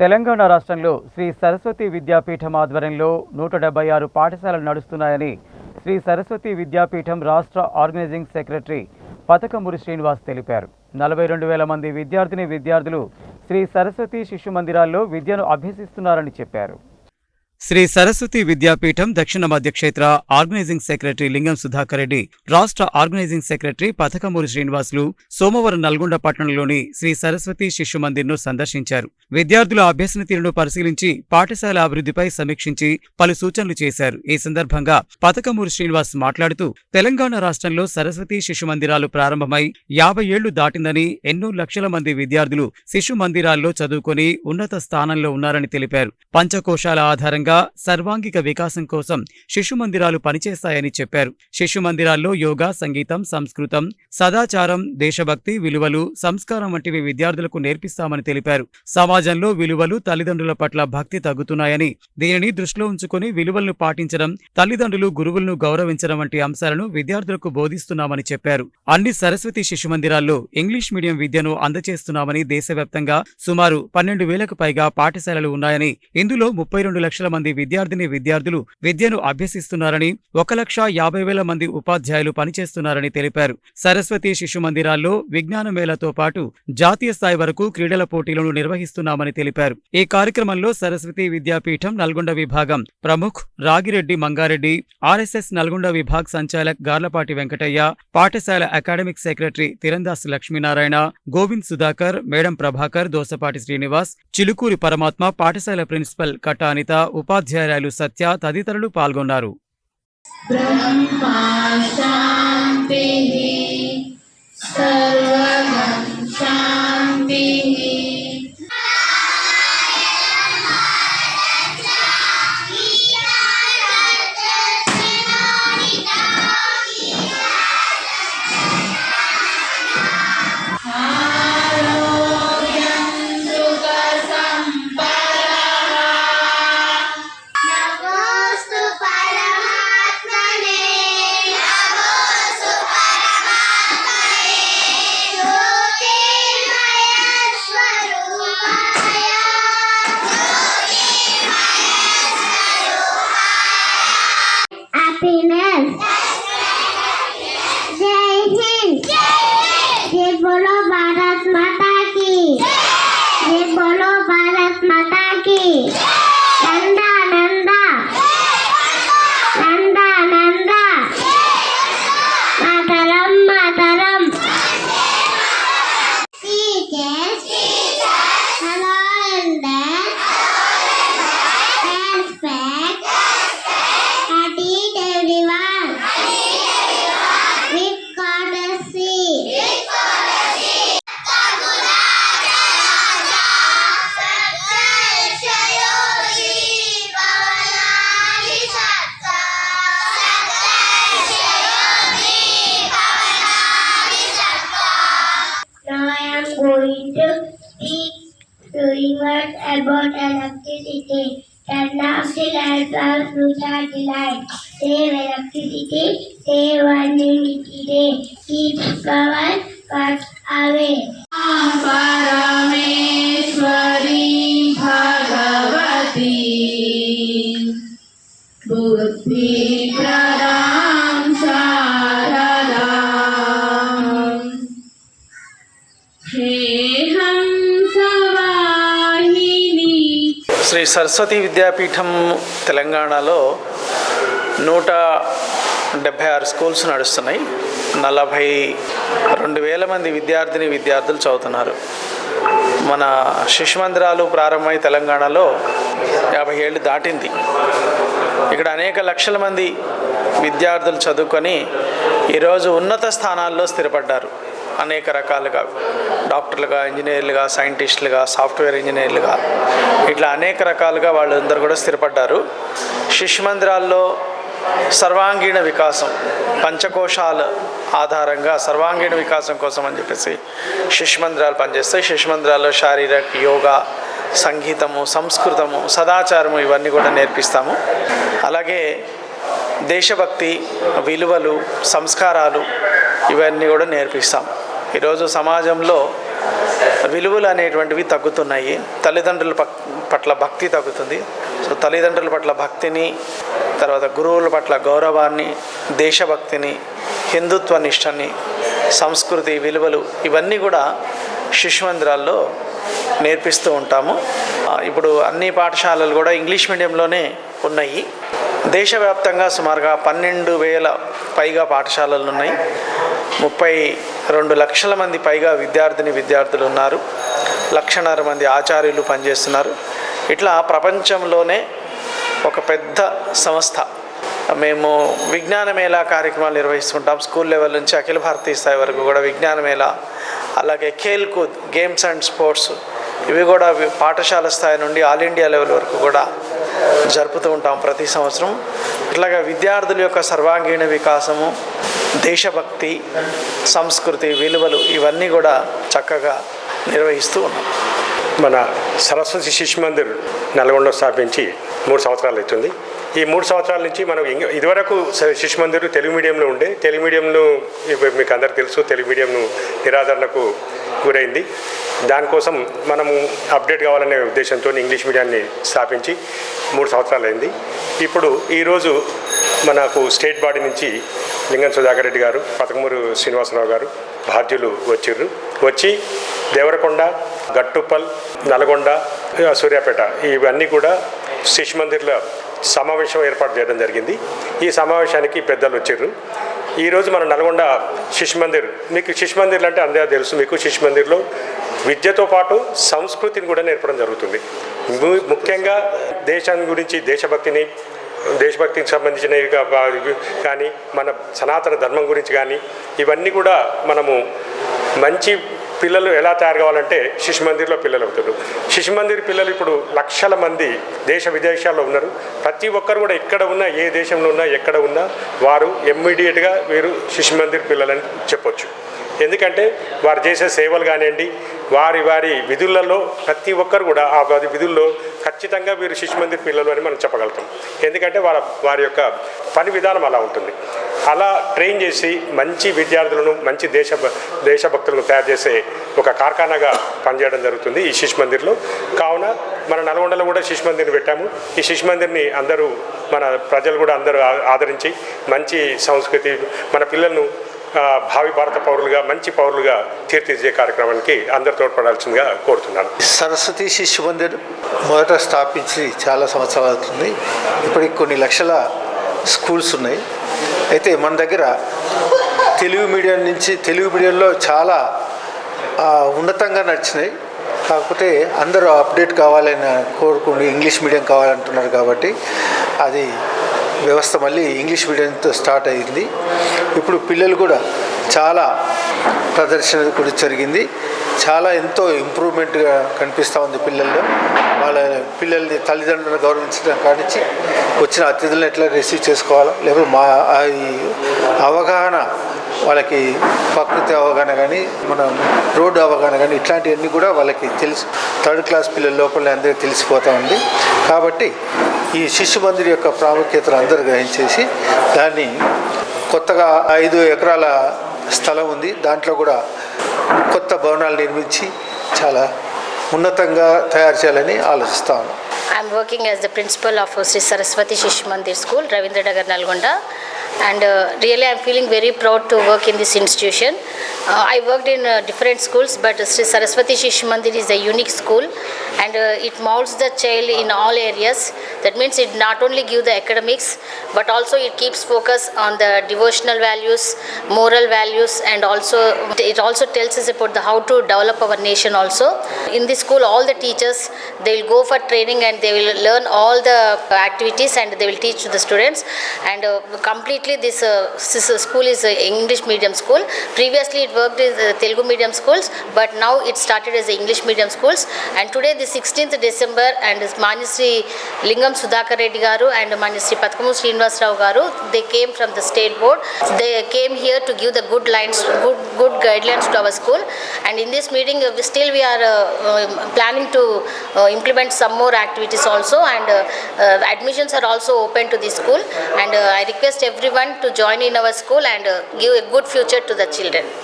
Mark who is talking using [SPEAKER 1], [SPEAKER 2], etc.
[SPEAKER 1] తెలంగాణ రాష్ట్రంలో శ్రీ సరస్వతి విద్యాపీఠం ఆధ్వర్యంలో నూట డెబ్బై ఆరు పాఠశాలలు నడుస్తున్నాయని శ్రీ సరస్వతి విద్యాపీఠం రాష్ట్ర ఆర్గనైజింగ్ సెక్రటరీ పతకమూరి శ్రీనివాస్ తెలిపారు. నలభై రెండు వేల మంది విద్యార్థిని విద్యార్థులు శ్రీ సరస్వతి శిశు మందిరాల్లో విద్యను అభ్యసిస్తున్నారని చెప్పారు. శ్రీ సరస్వతి విద్యాపీఠం దక్షిణ మధ్య క్షేత్ర ఆర్గనైజింగ్ సెక్రటరీ లింగం సుధాకర్ రెడ్డి రాష్ట్ర ఆర్గనైజింగ్ సెక్రటరీ పథకమూరి శ్రీనివాసులు సోమవారం నల్గొండ పట్టణంలోని శ్రీ సరస్వతి శిశు మందిర్ను సందర్శించారు. విద్యార్థుల అభ్యసన తీరును పరిశీలించి పాఠశాల అభివృద్ధిపై సమీక్షించి పలు సూచనలు చేశారు. ఈ సందర్భంగా పథకమూరి శ్రీనివాస్ మాట్లాడుతూ తెలంగాణ రాష్ట్రంలో సరస్వతి శిశు మందిరాలు ప్రారంభమై యాభై ఏళ్ళు దాటిందని ఎన్నో లక్షల మంది విద్యార్థులు శిశు మందిరాల్లో చదువుకొని ఉన్నత స్థానంలో ఉన్నారని తెలిపారు. పంచకోశాల ఆధారంగా సర్వాంగిక వికాసం కోసం శిశు మందిరాలు పనిచేస్తాయని చెప్పారు. శిశు మందిరాల్లో యోగా సంగీతం సంస్కృతం సదాచారం దేశభక్తి విలువలు సంస్కారం వంటివి విద్యార్థులకు నేర్పిస్తామని తెలిపారు. సమాజంలో విలువలు తల్లిదండ్రుల పట్ల భక్తి తగ్గుతున్నాయని దీనిని దృష్టిలో ఉంచుకొని విలువలను పాటించడం తల్లిదండ్రులు గురువులను గౌరవించడం వంటి అంశాలను విద్యార్థులకు బోధిస్తున్నామని చెప్పారు. అన్ని సరస్వతి శిశు మందిరాల్లో ఇంగ్లీష్ మీడియం విద్యను అందజేస్తున్నామని దేశవ్యాప్తంగా సుమారు పన్నెండు వేలకు పైగా పాఠశాలలు ఉన్నాయని ఇందులో ముప్పై రెండు లక్షల మంది విద్యార్థిని విద్యార్థులు విద్యను అభ్యసిస్తున్నారని ఒక లక్ష యాభై వేల మంది ఉపాధ్యాయులు పనిచేస్తున్నారని తెలిపారు. సరస్వతి శిశు మందిరాల్లో విజ్ఞాన మేళతో పాటు జాతీయ స్థాయి వరకు క్రీడల పోటీలను నిర్వహిస్తున్నామని తెలిపారు. ఈ కార్యక్రమంలో సరస్వతి విద్యాపీఠం నల్గొండ విభాగం ప్రముఖ్ రాగిరెడ్డి మంగారెడ్డి ఆర్ఎస్ఎస్ నల్గొండ విభాగ్ సంచాలక్ గార్లపాటి వెంకటయ్య పాఠశాల academic secretary Tirandas Lakshminarayana Govind Sudhakar madam Prabhakar Dosapati Srinivas Chilukuri Paramatma పాఠశాల ప్రిన్సిపల్ కటానిత ఉపాధ్యాయురాలు సత్య తదితరులు పాల్గొన్నారు.
[SPEAKER 2] To words about an active city that now still has the future delight. Save electricity, save one unit a day, keep power cuts away.
[SPEAKER 3] Ah, Saraswati విద్యాపీఠం తెలంగాణలో నూట డెబ్భై ఆరు schools నడుస్తున్నాయి. నలభై రెండు వేల మంది విద్యార్థిని విద్యార్థులు చదువుతున్నారు. మన శిశు మందిరాలు ప్రారంభమై తెలంగాణలో యాభై ఏళ్ళు దాటింది. ఇక్కడ అనేక లక్షల మంది విద్యార్థులు చదువుకొని ఈరోజు ఉన్నత స్థానాల్లో స్థిరపడ్డారు. అనేక రకాలుగా డాక్టర్లుగా ఇంజనీర్లుగా సైంటిస్టులుగా సాఫ్ట్వేర్ ఇంజనీర్లుగా ఇట్లా అనేక రకాలుగా వాళ్ళందరూ కూడా స్థిరపడ్డారు. శిశు మందిరాల్లో సర్వాంగీణ వికాసం పంచకోశాల ఆధారంగా సర్వాంగీణ వికాసం కోసం అని చెప్పేసి శిశు మందిరాలు పనిచేస్తాయి. శిశు మందిరాల్లో శారీరక యోగా సంగీతము సంస్కృతము సదాచారము ఇవన్నీ కూడా నేర్పిస్తాము. అలాగే దేశభక్తి విలువలు సంస్కారాలు ఇవన్నీ కూడా నేర్పిస్తాం ఈరోజు సమాజంలో విలువలు అనేటువంటివి తగ్గుతున్నాయి. తల్లిదండ్రుల పట్ల భక్తి తగ్గుతుంది. సో తల్లిదండ్రుల పట్ల భక్తిని తర్వాత గురువుల పట్ల గౌరవాన్ని దేశభక్తిని హిందుత్వ నిష్టని సంస్కృతి విలువలు ఇవన్నీ కూడా శిశు మందిరాల్లో నేర్పిస్తూ ఉంటాము. ఇప్పుడు అన్ని పాఠశాలలు కూడా ఇంగ్లీష్ మీడియంలోనే ఉన్నాయి. దేశవ్యాప్తంగా సుమారుగా పన్నెండు వేల పైగా పాఠశాలలు ఉన్నాయి. ముప్పై రెండు లక్షల మంది పైగా విద్యార్థిని విద్యార్థులు ఉన్నారు. లక్షన్నర మంది ఆచార్యులు పనిచేస్తున్నారు. ఇట్లా ప్రపంచంలోనే ఒక పెద్ద సంస్థ. మేము విజ్ఞాన మేళా కార్యక్రమాలు నిర్వహిస్తుంటాం. స్కూల్ లెవెల్ నుంచి అఖిల భారతీయ స్థాయి వరకు కూడా విజ్ఞాన మేళా అలాగే ఖేల్కూద్ గేమ్స్ అండ్ స్పోర్ట్స్ ఇవి కూడా పాఠశాల స్థాయి నుండి ఆల్ ఇండియా లెవెల్ వరకు కూడా జరుపుతూ ఉంటాం ప్రతి సంవత్సరం. ఇట్లాగా విద్యార్థుల యొక్క సర్వాంగీణ వికాసము దేశభక్తి సంస్కృతి విలువలు ఇవన్నీ కూడా చక్కగా నిర్వహిస్తూ ఉన్నాం.
[SPEAKER 4] మన సరస్వతి శిశు మందిర్ నల్గొండ స్థాపించి మూడు సంవత్సరాలు అవుతుంది. ఈ మూడు సంవత్సరాల నుంచి మనం ఇదివరకు శిశు మందిర్ తెలుగు మీడియంలో ఉండే తెలుగు మీడియంను మీకు అందరు తెలుసు తెలుగు మీడియంను నిరాదరణకు గురైంది. దానికోసం మనము అప్డేట్ కావాలనే ఉద్దేశంతో ఇంగ్లీష్ మీడియాన్ని స్థాపించి మూడు సంవత్సరాలు అయింది ఇప్పుడు ఈరోజు మనకు స్టేట్ బాడీ నుంచి లింగం సుధాకర్ రెడ్డి గారు పతకమూరు శ్రీనివాసరావు గారు బాధ్యులు వచ్చిర్రు. వచ్చి దేవరకొండ గట్టుప్పల్ నల్గొండ సూర్యాపేట ఇవన్నీ కూడా శిశు మందిర్ల సమావేశం ఏర్పాటు చేయడం జరిగింది. ఈ సమావేశానికి పెద్దలు వచ్చారు ఈరోజు మన నల్గొండ శిశు మందిర్ మీకు శిశు మందిర్లు అంటే అందరూ తెలుసు మీకు శిశు మందిర్లో విద్యతో పాటు సంస్కృతిని కూడా నేర్పడం జరుగుతుంది. ము- ముఖ్యంగా దేశం గురించి దేశభక్తిని దేశభక్తికి సంబంధించినవి కానీ మన సనాతన ధర్మం గురించి కానీ ఇవన్నీ కూడా మనము మంచి పిల్లలు ఎలా తయారు కావాలంటే శిశు మందిర్లో పిల్లలు అవుతారు. శిశు మందిర్ పిల్లలు ఇప్పుడు లక్షల మంది దేశ విదేశాల్లో ఉన్నారు. ప్రతి ఒక్కరు కూడా ఇక్కడ ఉన్నా ఏ దేశంలో ఉన్నా ఎక్కడ ఉన్నా వారు ఇమ్మీడియట్గా వీరు శిశు మందిర్ పిల్లలని చెప్పొచ్చు. ఎందుకంటే వారు చేసే సేవలు కానివ్వండి వారి వారి విధులలో ప్రతి ఒక్కరు కూడా ఆ వారి విధుల్లో ఖచ్చితంగా వీరు శిశు మందిర్ పిల్లలు అని మనం చెప్పగలుగుతాం. ఎందుకంటే వాళ్ళ వారి యొక్క పని విధానం అలా ఉంటుంది. అలా ట్రైన్ చేసి మంచి విద్యార్థులను మంచి దేశ దేశభక్తులను తయారు చేసే ఒక కార్ఖానాగా పనిచేయడం జరుగుతుంది ఈ శిశు మందిర్లో కావున మన నల్గొండలో కూడా శిశు మందిర్ని పెట్టాము. ఈ శిశు మందిర్ని అందరూ మన ప్రజలు కూడా అందరూ ఆదరించి మంచి సంస్కృతి మన పిల్లలను భావి భారత పౌరులుగా మంచి పౌరులుగా తీర్చిదిద్దే కార్యక్రమానికి అందరు తోడ్పడాల్సిందిగా కోరుతున్నాను.
[SPEAKER 5] సరస్వతి శిశు మందిర్ మొదట స్థాపించి చాలా సంవత్సరాలు అవుతుంది. ఇప్పటికి కొన్ని లక్షల స్కూల్స్ ఉన్నాయి. అయితే మన దగ్గర తెలుగు మీడియం నుంచి తెలుగు మీడియంలో చాలా ఉన్నతంగా నడిచినాయి. కాకపోతే అందరూ అప్డేట్ కావాలని కోరుకుని ఇంగ్లీష్ మీడియం కావాలంటున్నారు కాబట్టి అది వ్యవస్థ మళ్ళీ ఇంగ్లీష్ మీడియంతో స్టార్ట్ అయింది. ఇప్పుడు పిల్లలు కూడా చాలా ప్రదర్శన కూడా జరిగింది. చాలా ఎంతో ఇంప్రూవ్మెంట్గా కనిపిస్తూ ఉంది పిల్లల్లో. వాళ్ళ పిల్లల్ని తల్లిదండ్రులను గౌరవించడం కానించి వచ్చిన అతిథులను ఎట్లా రిసీవ్ చేసుకోవాలో లేకపోతే మా ఆ అవగాహన వాళ్ళకి ప్రకృతి అవగాహన కానీ మన రోడ్డు అవగాహన కానీ ఇట్లాంటివన్నీ కూడా వాళ్ళకి తెలుసు. థర్డ్ క్లాస్ పిల్లల లోపల అందరికీ తెలిసిపోతూ ఉంది. కాబట్టి ఈ శిశు మందిర్ యొక్క ప్రాముఖ్యతను అందరు గ్రహించేసి దాన్ని కొత్తగా ఐదు ఎకరాల స్థలం ఉంది. దాంట్లో కూడా కొత్త భవనాలు నిర్మించి చాలా ఉన్నతంగా తయారు చేయాలని ఆలోచిస్తా ఉన్నాం.
[SPEAKER 6] I'm working as the principal of Shri Saraswati Shishu Mandir school Ravindra Nagar Nalgonda and really I'm feeling very proud to work in this institution I work in different schools but Shri Saraswati Shishu Mandir is a unique school and it moulds the child in all areas That means it not only give the academics, but also it keeps focus on the devotional values, moral values, and also it also tells us about the how to develop our nation also. In this school, all the teachers they will go for training and they will learn all the activities and they will teach to the students. And uh, completely this, uh, this uh, school is a English medium school. Previously it worked as uh, Telugu medium schools, but now it started as English medium schools. And today the 16th December and Manjusri Lingam Nigam Sudhakar Reddy and Manjushri Patkamu Srinivas Rao garu they came from the state board. They came here to give the good lines good good guidelines to our school. And in this meeting still we are uh, um, planning to uh, implement some more activities also. And uh, admissions are also open to this school. And I request everyone to join in our school and give a good future to the children.